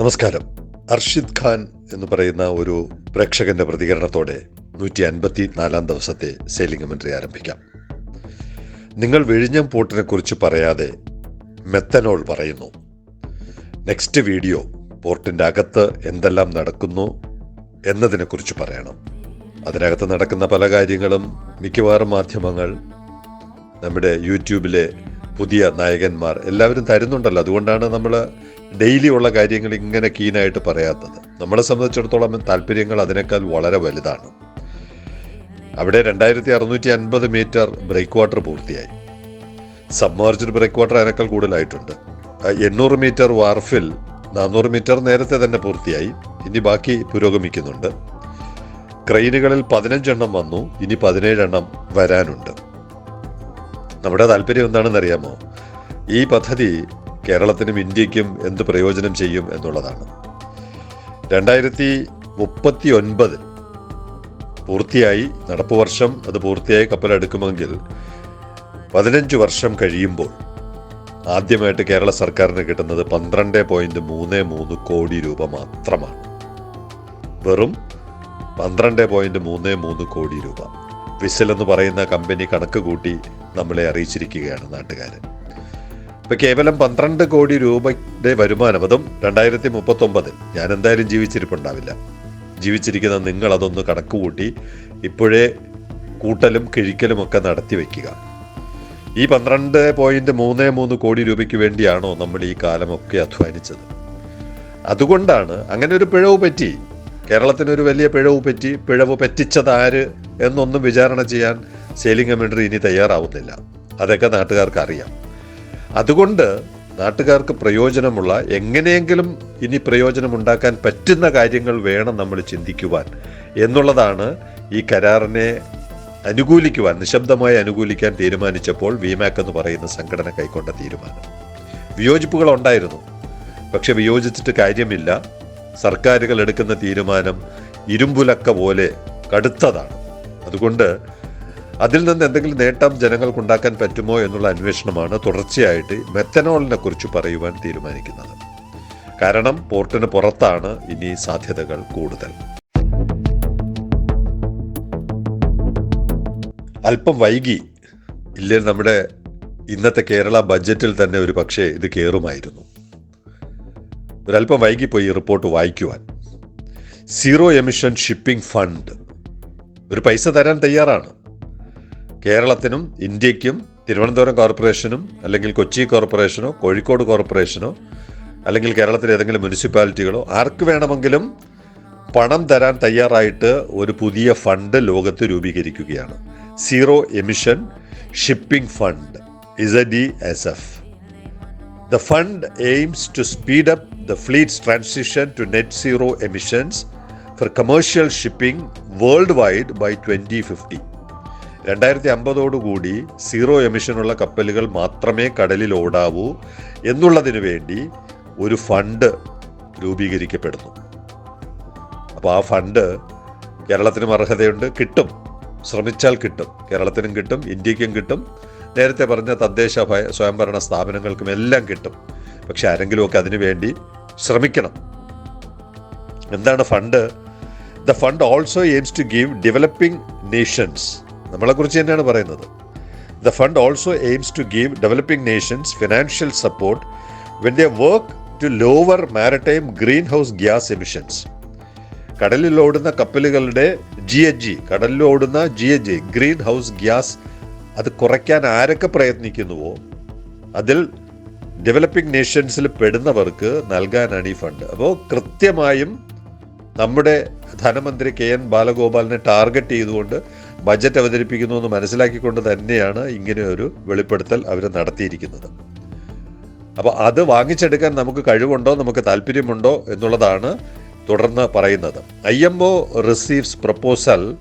നമസ്കാരം. അർഷിദ് ഖാൻ എന്ന് പറയുന്ന ഒരു പ്രേക്ഷകന്റെ പ്രതികരണത്തോടെ നൂറ്റി അൻപത്തി നാലാം ദിവസത്തെ സെയിലിംഗ് കമൻട്രി ആരംഭിക്കാം. നിങ്ങൾ വിഴിഞ്ഞം പോട്ടിനെ കുറിച്ച് പറയാതെ മെത്തനോൾ പറയുന്നു. നെക്സ്റ്റ് വീഡിയോ പോർട്ടിന്റെ അകത്ത് എന്തെല്ലാം നടക്കുന്നു എന്നതിനെക്കുറിച്ച് പറയണം. അതിനകത്ത് നടക്കുന്ന പല കാര്യങ്ങളും മിക്കവാറും മാധ്യമങ്ങൾ നമ്മുടെ യൂട്യൂബിലെ പുതിയ നായകന്മാർ എല്ലാവരും തരുന്നുണ്ടല്ലോ. അതുകൊണ്ടാണ് നമ്മൾ ഡെയിലി ഉള്ള കാര്യങ്ങൾ ഇങ്ങനെ കീനായിട്ട് പറയാത്തത്. നമ്മളെ സംബന്ധിച്ചിടത്തോളം താല്പര്യങ്ങൾ അതിനേക്കാൾ വളരെ വലുതാണ്. അവിടെ രണ്ടായിരത്തി അറുന്നൂറ്റി അൻപത് മീറ്റർ ബ്രേക്ക് വാട്ടർ പൂർത്തിയായി. സബ്മേർജ്ഡ് ബ്രേക്ക് വാട്ടർ അതിനേക്കാൾ കൂടുതലായിട്ടുണ്ട്. എണ്ണൂറ് മീറ്റർ വാർഫിൽ നാനൂറ് മീറ്റർ നേരത്തെ തന്നെ പൂർത്തിയായി. ഇനി ബാക്കി പുരോഗമിക്കുന്നുണ്ട്. ക്രെയിനുകളിൽ പതിനഞ്ചെണ്ണം വന്നു. ഇനി പതിനേഴെണ്ണം വരാനുണ്ട്. നമ്മുടെ താല്പര്യം എന്താണെന്ന് അറിയാമോ? ഈ പദ്ധതി കേരളത്തിനും ഇന്ത്യക്കും എന്ത് പ്രയോജനം ചെയ്യും എന്നുള്ളതാണ്. രണ്ടായിരത്തി മുപ്പത്തി ഒൻപത് പൂർത്തിയായി നടപ്പ് വർഷം അത് പൂർത്തിയായി കപ്പലെടുക്കുമെങ്കിൽ പതിനഞ്ച് വർഷം കഴിയുമ്പോൾ ആദ്യമായിട്ട് കേരള സർക്കാരിന് കിട്ടുന്നത് പന്ത്രണ്ട് പോയിന്റ് മൂന്ന് മൂന്ന് കോടി രൂപ മാത്രമാണ്. വെറും പന്ത്രണ്ട് പോയിന്റ് മൂന്ന് മൂന്ന് കോടി രൂപ. വിസിൽ എന്ന് പറയുന്ന കമ്പനി കണക്ക് കൂട്ടി നമ്മളെ അറിയിച്ചിരിക്കുകയാണ് നാട്ടുകാർ ഇപ്പം കേവലം പന്ത്രണ്ട് കോടി രൂപയുടെ വരുമാനം അതും രണ്ടായിരത്തി മുപ്പത്തൊമ്പതിൽ ഞാൻ എന്തായാലും ജീവിച്ചിരിപ്പുണ്ടാവില്ല. ജീവിച്ചിരിക്കുന്ന നിങ്ങൾ അതൊന്ന് കണക്ക് കൂട്ടി ഇപ്പോഴേ കൂട്ടലും കിഴിക്കലും ഒക്കെ നടത്തി വയ്ക്കുക ഈ പന്ത്രണ്ട് പോയിന്റ് മൂന്ന് മൂന്ന് കോടി രൂപയ്ക്ക് വേണ്ടിയാണോ നമ്മൾ ഈ കാലമൊക്കെ അധ്വാനിച്ചത്? അതുകൊണ്ടാണ് അങ്ങനെ ഒരു പിഴവ് പറ്റി. കേരളത്തിന് ഒരു വലിയ പിഴവ് പറ്റി പിഴവ് പറ്റിച്ചത് ആര് എന്നൊന്നും വിചാരണ ചെയ്യാൻ സെയിലിംഗ് കമ്മ്യൂണിറ്റി ഇനി തയ്യാറാവുന്നില്ല. അതൊക്കെ നാട്ടുകാർക്ക് അറിയാം അതുകൊണ്ട് നാട്ടുകാർക്ക് പ്രയോജനമുള്ള എങ്ങനെയെങ്കിലും ഇനി പ്രയോജനം ഉണ്ടാക്കാൻ പറ്റുന്ന കാര്യങ്ങൾ വേണം നമ്മൾ ചിന്തിക്കുവാൻ എന്നുള്ളതാണ് ഈ കരാറിനെ അനുകൂലിക്കുവാൻ നിശബ്ദമായി അനുകൂലിക്കാൻ തീരുമാനിച്ചപ്പോൾ വിമാക് എന്ന് പറയുന്ന സംഘടന കൈക്കൊണ്ട തീരുമാനം. വിയോജിപ്പുകൾ ഉണ്ടായിരുന്നു. പക്ഷെ വിയോജിച്ചിട്ട് കാര്യമില്ല. സർക്കാരുകൾ എടുക്കുന്ന തീരുമാനം ഇരുമ്പുലക്ക പോലെ കടുത്തതാണ്. അതുകൊണ്ട് അതിൽ നിന്ന് എന്തെങ്കിലും നേട്ടം ജനങ്ങൾക്കുണ്ടാക്കാൻ പറ്റുമോ എന്നുള്ള അന്വേഷണമാണ് തുടർച്ചയായിട്ട് മെത്തനോളിനെ കുറിച്ച് പറയുവാൻ തീരുമാനിക്കുന്നത്. കാരണം പോർട്ടിന് പുറത്താണ് ഇനി സാധ്യതകൾ കൂടുതൽ. അല്പം വൈകി ഇല്ലേ നമ്മുടെ ഇന്നത്തെ കേരള ബഡ്ജറ്റിൽ തന്നെ ഒരു പക്ഷേ ഇത് കയറുമായിരുന്നു ഒരല്പം വൈകിപ്പോയി ഈ റിപ്പോർട്ട് വായിക്കുവാൻ. സീറോ എമിഷൻ ഷിപ്പിംഗ് ഫണ്ട് ഒരു പൈസ തരാൻ തയ്യാറാണ്. കേരളത്തിനും ഇന്ത്യക്കും തിരുവനന്തപുരം കോർപ്പറേഷനും അല്ലെങ്കിൽ കൊച്ചി കോർപ്പറേഷനോ കോഴിക്കോട് കോർപ്പറേഷനോ അല്ലെങ്കിൽ കേരളത്തിലെ ഏതെങ്കിലും മുനിസിപ്പാലിറ്റികളോ ആർക്ക് വേണമെങ്കിലും പണം തരാൻ തയ്യാറായിട്ട് ഒരു പുതിയ ഫണ്ട് ലോകത്ത് രൂപീകരിക്കുകയാണ് zero emission shipping fund is A D S F the fund aims to speed up the fleets transition to net zero emissions for commercial shipping worldwide by twenty 2050. രണ്ടായിരത്തി അമ്പതോടുകൂടി സീറോ എമിഷനുള്ള കപ്പലുകൾ മാത്രമേ കടലിൽ ഓടാവൂ എന്നുള്ളതിന് വേണ്ടി ഒരു ഫണ്ട് രൂപീകരിക്കപ്പെടുന്നു. അപ്പോൾ ആ ഫണ്ട് കേരളത്തിനും അർഹതയുണ്ട്. കിട്ടും. ശ്രമിച്ചാൽ കിട്ടും. കേരളത്തിനും കിട്ടും. ഇന്ത്യക്കും കിട്ടും. നേരത്തെ പറഞ്ഞ തദ്ദേശ സ്വയംഭരണ സ്ഥാപനങ്ങൾക്കും എല്ലാം കിട്ടും. പക്ഷെ ആരെങ്കിലുമൊക്കെ അതിനു വേണ്ടി ശ്രമിക്കണം. എന്താണ് fund? The fund also aims to give developing nations. നമ്മളെക്കുറിച്ച് തന്നെയാണ് പറയുന്നത്. The fund also aims to give developing nations financial support when the work to lower maritime greenhouse gas emissions കടലിൽ ഓടുന്ന കപ്പലുകളുടെ ജി എച്ച് ജി കടലിൽ ഓടുന്ന G H G greenhouse gas അത് കുറയ്ക്കാൻ ആരൊക്കെ പ്രയത്നിക്കുന്നുവോ അതിൽ ഡെവലപ്പിംഗ് നേഷൻസിൽ പെടുന്നവർക്ക് നൽകാനാണ് ഈ ഫണ്ട് അപ്പോൾ കൃത്യമായും നമ്മുടെ ധനമന്ത്രി കെ എൻ ബാലഗോപാലിനെ ടാർഗറ്റ് ചെയ്തുകൊണ്ട് ബജറ്റ് അവതരിപ്പിക്കുന്നു എന്ന് മനസ്സിലാക്കിക്കൊണ്ട് തന്നെയാണ് ഇങ്ങനെ ഒരു വെളിപ്പെടുത്തൽ അവർ നടത്തിയിരിക്കുന്നത്. അപ്പോൾ അത് വാങ്ങിച്ചെടുക്കാൻ നമുക്ക് കഴിവുണ്ടോ? നമുക്ക് താല്പര്യമുണ്ടോ? എന്നുള്ളതാണ് തുടർന്ന് പറയുന്നത്. I M O receives proposal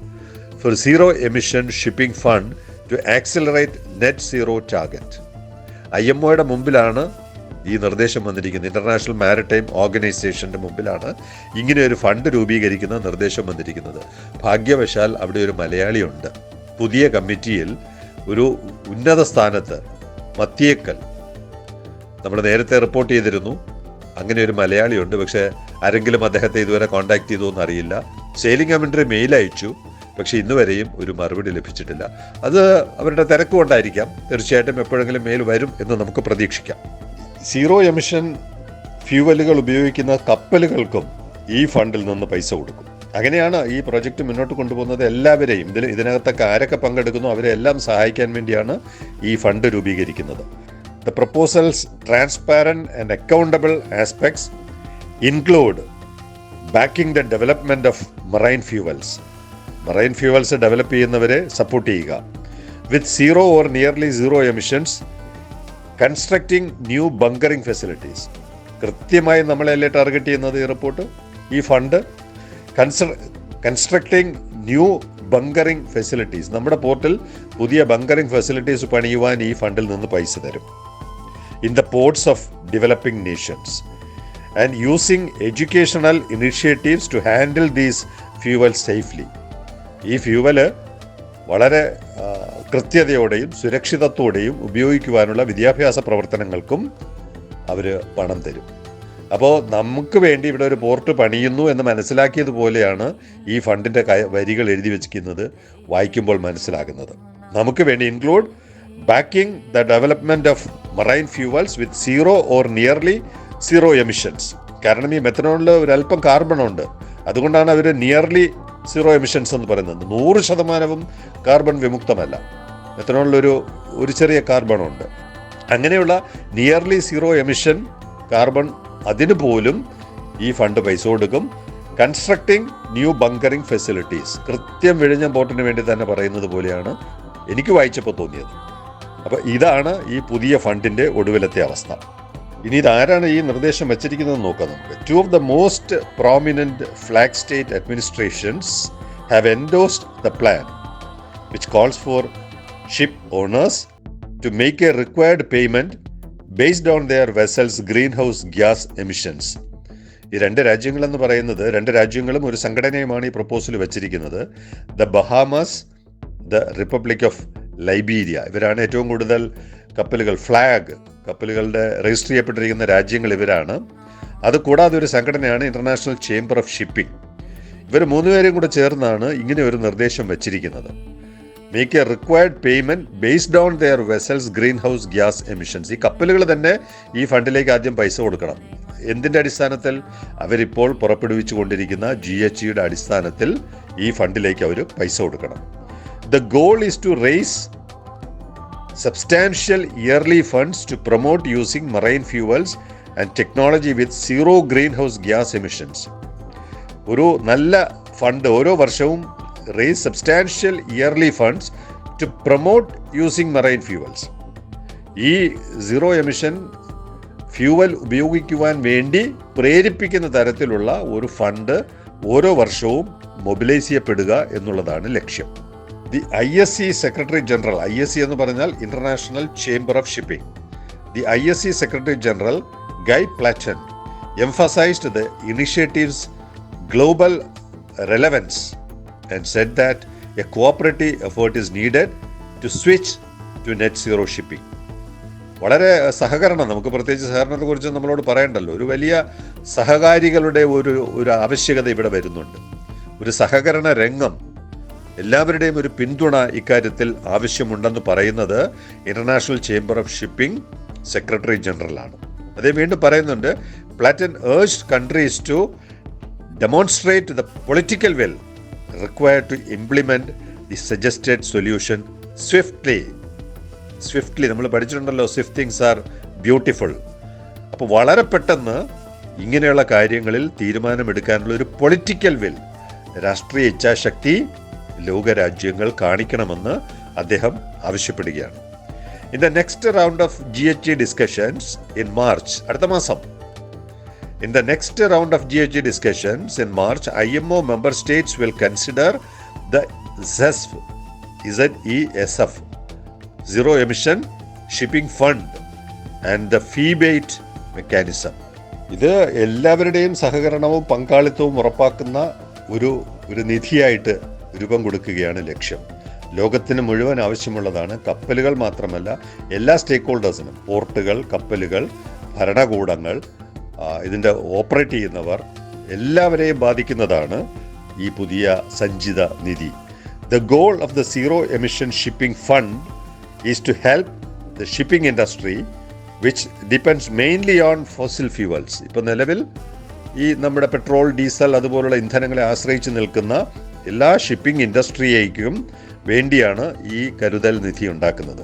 for zero emission shipping fund to accelerate net zero target I M ഒയുടെ മുമ്പിലാണ് ഈ നിർദ്ദേശം വന്നിരിക്കുന്നത് ഇന്റർനാഷണൽ മാരിടൈം ഓർഗനൈസേഷന്റെ മുമ്പിലാണ്. ഇങ്ങനെ ഒരു ഫണ്ട് രൂപീകരിക്കുന്ന നിർദ്ദേശം വന്നിരിക്കുന്നത്. ഭാഗ്യവശാൽ അവിടെ ഒരു മലയാളിയുണ്ട് പുതിയ കമ്മിറ്റിയിൽ ഒരു ഉന്നത സ്ഥാനത്ത് മത്തിയേക്കൽ. നമ്മൾ നേരത്തെ റിപ്പോർട്ട് ചെയ്തിരുന്നു. അങ്ങനെ ഒരു മലയാളിയുണ്ട് പക്ഷേ ആരെങ്കിലും അദ്ദേഹത്തെ ഇതുവരെ കോൺടാക്ട് ചെയ്തു എന്നറിയില്ല സെയിലിംഗ് കമ്മിറ്റി മെയിൽ അയച്ചു. പക്ഷേ ഇന്ന് വരെയും ഒരു മറുപടി ലഭിച്ചിട്ടില്ല. അത് അവരുടെ തിരക്ക് കൊണ്ടായിരിക്കാം തീർച്ചയായിട്ടും എപ്പോഴെങ്കിലും മെയിൽ വരും എന്ന് നമുക്ക് പ്രതീക്ഷിക്കാം. സീറോ എമിഷൻ ഫ്യൂവലുകൾ ഉപയോഗിക്കുന്ന കപ്പലുകൾക്കും ഈ ഫണ്ടിൽ നിന്ന് പൈസ കൊടുക്കും. അങ്ങനെയാണ് ഈ പ്രൊജക്റ്റ് മുന്നോട്ട് കൊണ്ടുപോകുന്നത്. എല്ലാവരെയും ഇതിൽ ഇതിനകത്തൊക്കെ ആരൊക്കെ പങ്കെടുക്കുന്നു അവരെ എല്ലാം സഹായിക്കാൻ വേണ്ടിയാണ് ഈ ഫണ്ട് രൂപീകരിക്കുന്നത്. The proposals transparent and accountable aspects include backing the development of marine fuels marine fuels develop ചെയ്യുന്നവരെ സപ്പോർട്ട് ചെയ്യുക. With zero or nearly zero emissions constructing new bunkering facilities കൃത്യമായി നമ്മളല്ലേ ടാർഗറ്റ് ചെയ്യുന്നത് ഈ റിപ്പോർട്ട് ഈ fund constructing new bunkering facilities നമ്മുടെ പോർട്ടിൽ പുതിയ ബങ്കറിംഗ് ഫെസിലിറ്റീസ് പണിയുവാൻ ഈ ഫണ്ടിൽ നിന്ന് പൈസ തരും. In the ports of developing nations and using educational initiatives to handle these fuel safely ഈ ഫ്യൂവൽ വളരെ കൃത്യതയോടെയും സുരക്ഷിതത്തോടെയും ഉപയോഗിക്കുവാനുള്ള വിദ്യാഭ്യാസ പ്രവർത്തനങ്ങൾക്കും അവർ പണം തരും. അപ്പോൾ നമുക്ക് വേണ്ടി ഇവിടെ ഒരു പോർട്ട് പണിയുന്നു എന്ന് മനസ്സിലാക്കിയതുപോലെയാണ് ഈ ഫണ്ടിന്റെ വരികൾ എഴുതി വെച്ചിരിക്കുന്നത് വായിക്കുമ്പോൾ മനസ്സിലാകുന്നത്. നമുക്ക് വേണ്ടി include backing the development of marine fuels with zero or nearly zero emissions കാരണം ഈ മെത്തനോളിൽ ഒരല്പം കാർബൺ ഉണ്ട്. അതുകൊണ്ടാണ് അവർ നിയർലി സീറോ എമിഷൻസ് എന്ന് പറയുന്നത്. നൂറ് ശതമാനവും കാർബൺ വിമുക്തമല്ല. എത്തനോളിലൊരു ഒരു ചെറിയ കാർബണുണ്ട് അങ്ങനെയുള്ള നിയർലി സീറോ എമിഷൻ കാർബൺ അതിന് പോലും ഈ ഫണ്ട് പൈസ കൊടുക്കും. കൺസ്ട്രക്ടിങ് ന്യൂ ബങ്കറിംഗ് ഫെസിലിറ്റീസ് കൃത്യം വിഴിഞ്ഞ ബോട്ടിന് വേണ്ടി തന്നെ പറയുന്നത് പോലെയാണ് എനിക്ക് വായിച്ചപ്പോൾ തോന്നിയത്. അപ്പോൾ ഇതാണ് ഈ പുതിയ ഫണ്ടിന്റെ ഒടുവിലത്തെ അവസ്ഥ. ഇനി ഇതാരാണ് ഈ നിർദ്ദേശം വച്ചിരിക്കുന്നത് നോക്കാം നമുക്ക്. Two of the most prominent flag state administrations have endorsed the plan which calls for ship owners to make a required payment based on on vessels greenhouse gas emissions ഈ രണ്ട് രാജ്യങ്ങളെന്ന് പറയുന്നത് രണ്ട് രാജ്യങ്ങളും ഒരു സംഘടനയുമാണ് ഈ പ്രപ്പോസൽ വെച്ചിരിക്കുന്നത്. The Bahamas the Republic of Liberia ഇവരാണ് ഏറ്റവും കൂടുതൽ കപ്പലുകൾ ഫ്ലാഗ് കപ്പലുകളുടെ രജിസ്റ്റർ ചെയ്യപ്പെട്ടിരിക്കുന്ന രാജ്യങ്ങൾ ഇവരാണ്. അത് കൂടാതെ ഒരു സംഘടനയാണ് ഇന്റർനാഷണൽ ചേംബർ ഓഫ് ഷിപ്പിംഗ് ഇവർ മൂന്നുപേരും കൂടെ ചേർന്നാണ് ഇങ്ങനെ ഒരു നിർദ്ദേശം വെച്ചിരിക്കുന്നത്. Make a required payment based on their vessels greenhouse gas emissions ഈ കപ്പലുകൾ തന്നെ ഈ ഫണ്ടിലേക്ക് ആദ്യം പൈസ കൊടുക്കണം. എന്തിന്റെ അടിസ്ഥാനത്തിൽ? അവരിപ്പോൾ പുറപ്പെടുവിച്ചു കൊണ്ടിരിക്കുന്ന ജി എച്ച് ഇയുടെ അടിസ്ഥാനത്തിൽ ഈ ഫണ്ടിലേക്ക് അവർ പൈസ കൊടുക്കണം. The goal is to raise substantial funds to promote promote marine fuels and technology with zero greenhouse gas emissions ഒരു നല്ല ഫണ്ട് ഓരോ വർഷവും raise substantial yearly funds to promote using marine fuels ഈ സീറോ എമിഷൻ ഫ്യൂവൽ ഉപയോഗിക്കുവാൻ വേണ്ടി പ്രേരിപ്പിക്കുന്ന തരത്തിലുള്ള ഒരു ഫണ്ട് ഓരോ വർഷവും മൊബിലൈസ് ചെയ്യപ്പെടുക എന്നുള്ളതാണ് ലക്ഷ്യം. The I S C secretary general I S C എന്ന് പറഞ്ഞാൽ international chamber of shipping the I S C secretary general Guy Platten emphasised the initiatives global relevance and said that a cooperative effort is needed to switch to net zero shipping വളരെ സഹകരണം നമുക്ക് പ്രത്യേകിച്ച് സഹകരണത്തെ കുറിച്ച് നമ്മളോട് പറയണ്ടല്ലോ. ഒരു വലിയ സഹകാരികളുടെ ഒരു ഒരു ആവശ്യകത ഇവിടെ വരുന്നുണ്ട്. ഒരു സഹകരണ രംഗം എല്ലാവരുടെയും ഒരു പിന്തുണ ഇക്കാര്യത്തിൽ ആവശ്യമുണ്ടെന്ന് പറയുന്നത് international chamber of shipping secretary ജനറലാണ് അതേ വീണ്ടും പറയുന്നുണ്ട് platen ഏഴ്സ് countries to demonstrate the political will required to implement the suggested solution swiftly swiftly നമ്മൾ പഠിച്ചിട്ടുണ്ടല്ലോ സ്വിഫ്റ്റ് തിങ്സ് ആർ ബ്യൂട്ടിഫുൾ അപ്പോൾ വളരെ പെട്ടെന്ന് ഇങ്ങനെയുള്ള കാര്യങ്ങളിൽ തീരുമാനമെടുക്കാനുള്ള ഒരു പൊളിറ്റിക്കൽ വിൽ രാഷ്ട്രീയ ഇച്ഛാശക്തി ലോകരാജ്യങ്ങൾ കാണിക്കണമെന്ന് അദ്ദേഹം ആവശ്യപ്പെടുകയാണ്. In the next round of G H G discussions in March അടുത്ത മാസം. In the next round of G H G discussions in March I M O member states will consider the ZESF Z E S F zero emission shipping fund and the feebate mechanism ഇത് എല്ലാവരുടെയും സഹകരണവും പങ്കാളിത്തവും ഉറപ്പാക്കുന്ന ഒരു ഒരു നിധിയായിട്ട് രൂപം കൊടുക്കുകയാണ് ലക്ഷ്യം. ലോകത്തിന് മുഴുവൻ ആവശ്യമുള്ളതാണ് കപ്പലുകൾ മാത്രമല്ല എല്ലാ സ്റ്റേക്ക് ഹോൾഡേഴ്സിനും പോർട്ടുകൾ കപ്പലുകൾ ഭരണകൂടങ്ങൾ ഇതിന്റെ ഓപ്പറേറ്റ് ചെയ്യുന്നവർ എല്ലാവരെയും ബാധിക്കുന്നതാണ് ഈ പുതിയ സഞ്ചിത നിധി. The goal of the zero emission shipping fund is to help the shipping industry which depends mainly on fossil fuels ഇപ്പോൾ നിലവിൽ ഈ നമ്മുടെ പെട്രോൾ ഡീസൽ അതുപോലുള്ള ഇന്ധനങ്ങളെ ആശ്രയിച്ച് നിൽക്കുന്ന എല്ലാ ഷിപ്പിംഗ് ഇൻഡസ്ട്രിയേക്കും വേണ്ടിയാണ് ഈ കരുതൽ നിധി ഉണ്ടാക്കുന്നത്.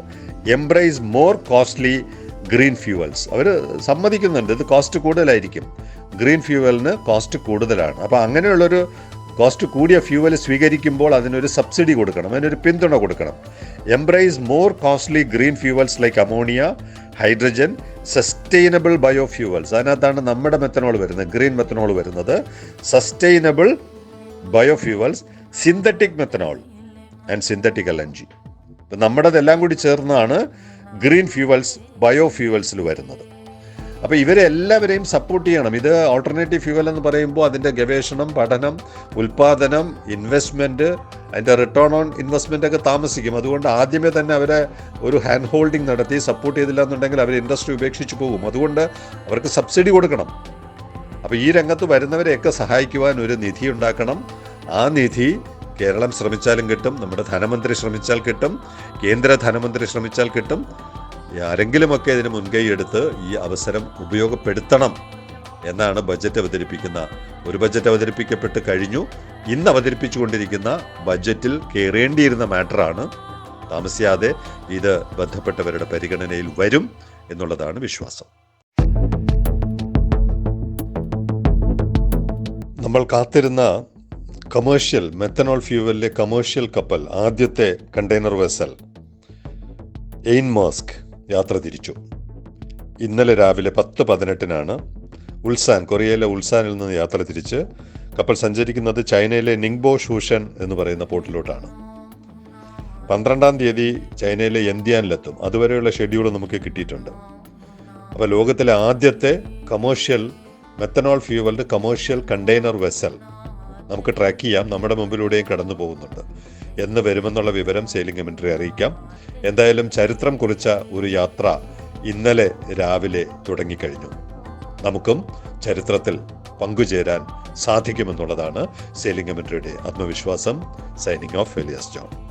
Embrace more costly green fuels അവർ സമ്മതിക്കുന്നുണ്ട് ഇത് കോസ്റ്റ് കൂടുതലായിരിക്കും. ഗ്രീൻ ഫ്യൂവലിന് കോസ്റ്റ് കൂടുതലാണ്. അപ്പോൾ അങ്ങനെയുള്ളൊരു കോസ്റ്റ് കൂടിയ ഫ്യൂവൽ സ്വീകരിക്കുമ്പോൾ അതിനൊരു സബ്സിഡി കൊടുക്കണം അതിനൊരു പിന്തുണ കൊടുക്കണം. Embrace more costly green fuels like ammonia hydrogen sustainable biofuels അതിനകത്താണ് നമ്മുടെ മെത്തനോൾ വരുന്നത് ഗ്രീൻ മെത്തനോൾ വരുന്നത്. Sustainable biofuels synthetic methanol and synthetic L N G ഇപ്പം നമ്മുടേതെല്ലാം കൂടി ചേർന്നാണ് ഗ്രീൻ ഫ്യൂവൽസ് ബയോ ഫ്യൂവൽസിൽ വരുന്നത്. അപ്പോൾ ഇവരെ എല്ലാവരെയും സപ്പോർട്ട് ചെയ്യണം. ഇത് ഓൾട്ടർനേറ്റീവ് ഫ്യൂവൽ എന്ന് പറയുമ്പോൾ അതിന്റെ ഗവേഷണം പഠനം ഉൽപ്പാദനം ഇൻവെസ്റ്റ്മെന്റ് അതിന്റെ റിട്ടേൺ ഓൺ ഇൻവെസ്റ്റ്മെന്റ് ഒക്കെ താമസിക്കും. അതുകൊണ്ട് ആദ്യമേ തന്നെ അവരെ ഒരു ഹാൻഡ് ഹോൾഡിംഗ് നടത്തി സപ്പോർട്ട് ചെയ്തില്ല എന്നുണ്ടെങ്കിൽ അവർ ഇൻഡസ്ട്രി ഉപേക്ഷിച്ച് പോകും. അതുകൊണ്ട് അവർക്ക് സബ്സിഡി കൊടുക്കണം. അപ്പോൾ ഈ രംഗത്ത് വരുന്നവരെയൊക്കെ സഹായിക്കുവാൻ ഒരു നിധി ഉണ്ടാക്കണം. ആ നിധി കേരളം ശ്രമിച്ചാലും കിട്ടും നമ്മുടെ ധനമന്ത്രി ശ്രമിച്ചാൽ കിട്ടും കേന്ദ്ര ധനമന്ത്രി ശ്രമിച്ചാൽ കിട്ടും. ആരെങ്കിലുമൊക്കെ ഇതിന് മുൻകൈ എടുത്ത് ഈ അവസരം ഉപയോഗപ്പെടുത്തണം എന്നാണ് ബജറ്റ് അവതരിപ്പിക്കുന്ന. ഒരു ബജറ്റ് അവതരിപ്പിക്കപ്പെട്ട് കഴിഞ്ഞു. ഇന്ന് അവതരിപ്പിച്ചുകൊണ്ടിരിക്കുന്ന ബജറ്റിൽ കയറേണ്ടിയിരുന്ന മാറ്ററാണ്. താമസിയാതെ ഇത് ബന്ധപ്പെട്ടവരുടെ പരിഗണനയിൽ വരും എന്നുള്ളതാണ് വിശ്വാസം. നമ്മൾ കാത്തിരുന്ന കമേഴ്ഷ്യൽ മെത്തനോൾ ഫ്യൂവലിലെ കമേഴ്ഷ്യൽ കപ്പൽ ആദ്യത്തെ കണ്ടെയ്നർ വെസൽ എയിൻ മാസ്ക് യാത്ര തിരിച്ചു. ഇന്നലെ രാവിലെ പത്ത് പതിനെട്ടിനാണ് ഉൾസാൻ കൊറിയയിലെ ഉൾസാനിൽ നിന്ന് യാത്ര തിരിച്ച് കപ്പൽ സഞ്ചരിക്കുന്നത് ചൈനയിലെ നിങ്ബോ ഷൂഷൻ എന്ന് പറയുന്ന പോർട്ടിലോട്ടാണ്. പന്ത്രണ്ടാം തീയതി ചൈനയിലെ എന്തിയാനിലെത്തും അതുവരെയുള്ള ഷെഡ്യൂൾ നമുക്ക് കിട്ടിയിട്ടുണ്ട്. അപ്പോൾ ലോകത്തിലെ ആദ്യത്തെ commercial methanol fuelled commercial container vessel നമുക്ക് ട്രാക്ക് ചെയ്യാം. നമ്മുടെ മുമ്പിലൂടെയും കടന്നു പോകുന്നുണ്ട്. എന്ന് വരുമെന്നുള്ള വിവരം സെയിലിംഗ് കമൻട്രി അറിയിക്കാം. എന്തായാലും ചരിത്രം കുറിച്ച ഒരു യാത്ര ഇന്നലെ രാവിലെ തുടങ്ങിക്കഴിഞ്ഞു. നമുക്കും ചരിത്രത്തിൽ പങ്കുചേരാൻ സാധിക്കുമെന്നുള്ളതാണ് സെയിലിംഗ് കമൻട്രിയുടെ ആത്മവിശ്വാസം. Signing off ഫെലിയസ് John